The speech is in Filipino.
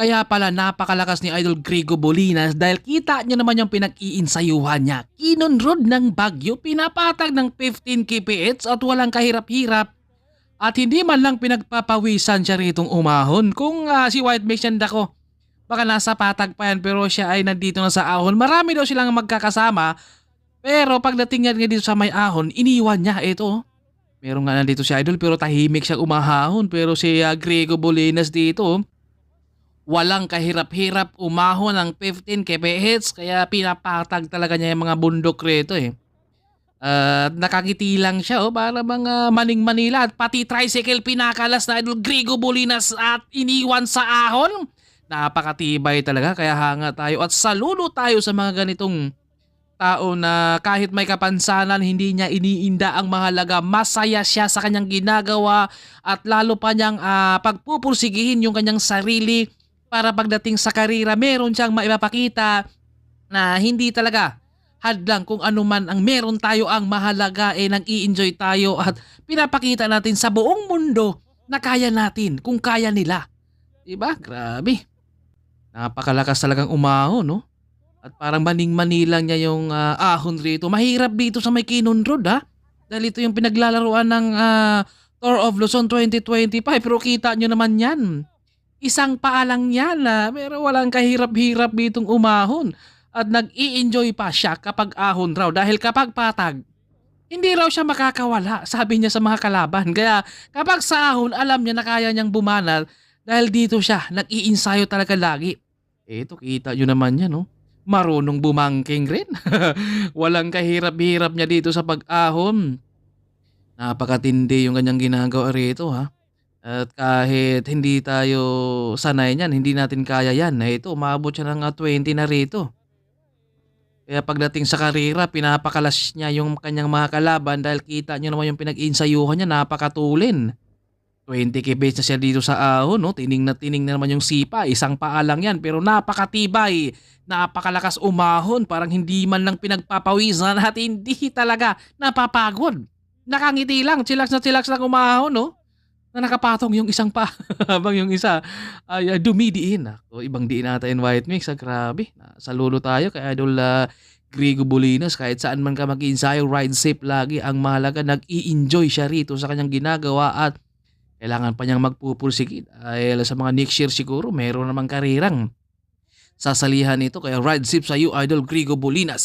Kaya pala napakalakas ni Idol Grego Bolinas dahil kita nyo naman yung pinag-iinsayuhan niya. Kinunrod ng bagyo, pinapatag ng 15 kph at walang kahirap-hirap. At hindi man lang pinagpapawisan siya ritong umahon. Kung ah, si White yan dako, baka nasa patag pa yan pero siya ay nandito na sa ahon. Marami daw silang magkakasama pero pagdating niya dito sa may ahon, iniwan niya ito. Meron nga nandito si Idol pero tahimik siya umahon. Pero si ah, Grego Bolinas dito, walang kahirap-hirap umahon ng 15 kph kaya pinapatag talaga niya yung mga bundok rito eh. At nakangiti lang siya oh, para mga maning Manila at pati tricycle pinakalas na idol Grigo Bolinas at iniwan sa ahon. Napakatibay talaga kaya hanga tayo at saludo tayo sa mga ganitong tao na kahit may kapansanan hindi niya iniinda ang mahalaga masaya siya sa kanyang ginagawa at lalo pa niyang ah, pagpupursigihin yung kanyang sarili para pagdating sa karira meron siyang maipapakita na hindi talaga hadlang kung ano man ang meron tayo ang mahalaga eh nang i-enjoy tayo at pinapakita natin sa buong mundo na kaya natin kung kaya nila. Diba? Grabe. Napakalakas talagang umahon, no? At parang maning-manilang niya yung ah, ahon rito. Mahirap dito sa may Kinon Road, ha? Dahil ito yung pinaglalaroan ng ah, Tour of Luzon 2025. Pero kita nyo naman yan. Isang paalang yan? Pero walang kahirap-hirap ditong umahon. At nag-i-enjoy pa siya kapag ahon raw. Dahil kapag patag, hindi raw siya makakawala, sabi niya sa mga kalaban. Kaya kapag sa ahon, alam niya na kaya niyang bumanal dahil dito siya, nag-iinsayo talaga lagi. Eto, kita nyo naman yan, no? Marunong bumangking rin. Walang kahirap-hirap niya dito sa pag-ahon. Napakatindi yung kanyang ginagawa rito, ha? At kahit hindi tayo sanay niyan, hindi natin kaya yan. Na ito, umabot siya ng ah, 20 na rito. Kaya pagdating sa karera, pinapakalas niya yung kanyang mga kalaban dahil kita niyo naman yung pinag-insayuhan niya, napakatulin. 20 kibes na siya dito sa ahon, no? Tining na tining na naman yung sipa. Isang paa lang yan, pero napakatibay. Napakalakas umahon. Parang hindi man lang pinagpapawisan at hindi talaga napapagod. Nakangiti lang, chillax na chillax lang umahon, no? Na nakapatong yung isang pa habang yung isa ay ah, dumidiin. Ako, ibang diin natin white mix. Ah, grabe. Saludo tayo kay Idol ah, Grigo Bolinas. Kahit saan man ka mag-ensayo, ride safe lagi. Ang mahalaga, nag-i-enjoy siya rito sa kanyang ginagawa at kailangan pa niyang magpupursikit. Dahil sa mga next year siguro, meron namang karirang sasalihan ito. Kaya ride safe sa iyo, Idol Grigo Bolinas.